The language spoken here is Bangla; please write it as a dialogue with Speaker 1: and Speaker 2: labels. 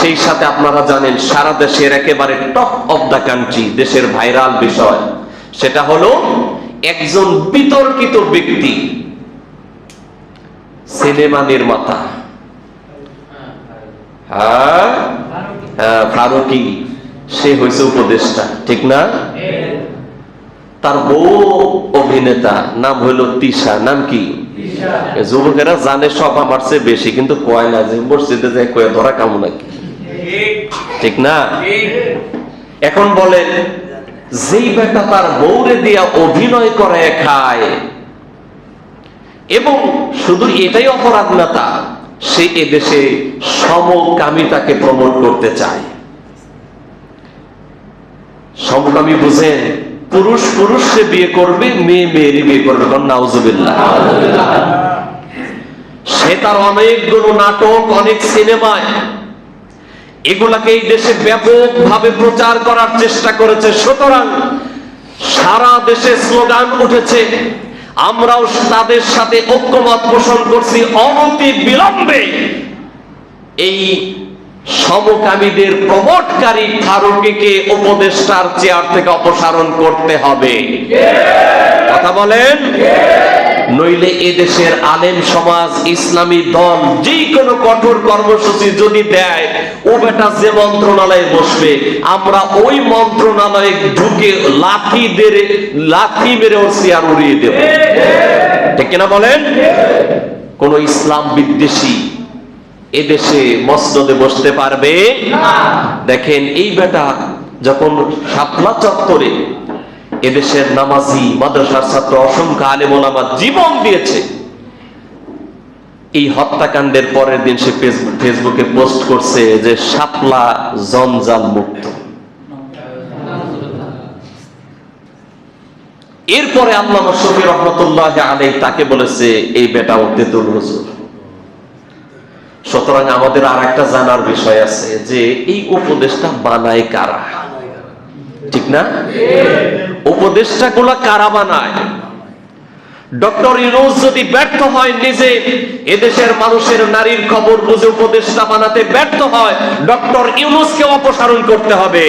Speaker 1: সেই সাথে আপনারা জানেন সারা দেশের একেবারে টপ অফ দ্য কান্ট্রি দেশের ভাইরাল বিষয়। সেটা হলো একজন বিতর্কিত ব্যক্তি সিনেমা নির্মাতা। হ্যাঁ? হ্যাঁ, ফারুকি। সে হয়েছে উপদেষ্টা ঠিক না? তার বউ অভিনেতা নাম হইল তিশা নাম কি? যুবকেরা জানে সব আমার চেয়ে বেশি কিন্তু কয় না যে মসজিদে যে কয়ে ধরা কামু নাকি? ঠিক না? এখন বলেন, যেই বেটা তার বউরে দিয়া অভিনয় করে, খায়। এবং শুধু এটাই অপরাধ না তা, সে এদেশে সমকামিতাকে প্রমোট করতে চায়। সমকামী বুঝেন, পুরুষ পুরুষকে বিয়ে করবে, মেয়ে মেয়েরই বিয়ে করবে নাউজুবিল্লাহ। সে তার অনেকগুলো নাটক, অনেক সিনেমায় এগুলাকে এই দেশে ব্যাপকভাবে প্রচার করার চেষ্টা করেছে। সুতরাং সারা দেশে স্লোগান উঠেছে, আমরাও তাদের সাথে ঐক্যমত পোষণ করছি অনতি বিলম্বে। এই সমকামীদের প্রমোটকারী ফারুকিকে উপদেষ্টার চেয়ার থেকে অপসারণ করতে হবে। কথা বলেন? নইলে এদেশের আলেম সমাজ, ইসলামী দল যে কোনো কঠোর কর্মসূচি যদি দেয়, ও বেটা যে মন্ত্রণালয়ে বসবে, আমরা ওই মন্ত্রণালয়ে ঢুকে লাঠি দেরে লাঠি মেরে ওর চেয়ার উড়িয়ে দেব। ঠিক কিনা বলেন? কোন ইসলাম বিদ্বেষী এদেশে মসনদে বসতে পারবে? দেখেন এই বেটা যখন শাপলা চত্বরে এদেশের নামাজি, মাদ্রাসার ছাত্র, অসংখ্য আলেম ওলামা জীবন দিয়েছে। এই হত্যাকাণ্ডের পরের দিন সে ফেসবুক- পোস্ট করছে যে শাপলা জঞ্জাল মুক্ত। এরপরে আল্লাহ শফি রহমতুল্লাহ আলাই তাকে বলেছে, এই বেটা উদ্দেতুল হুজুর। সুতরাং আমাদের আর একটা জানার বিষয় আছে যে, এই উপদেশটা বানায় কারা? ঠিক না? উপদেশটা গুলা কারা বানায়? ডক্টর ইউনুস যদি ব্যর্থ হয় নিজে, এদেশের মানুষের নারীর খবর বুঝে উপদেশটা বানাতে ব্যর্থ হয়, ডক্টর ইউনুসকে অপসারণ করতে হবে।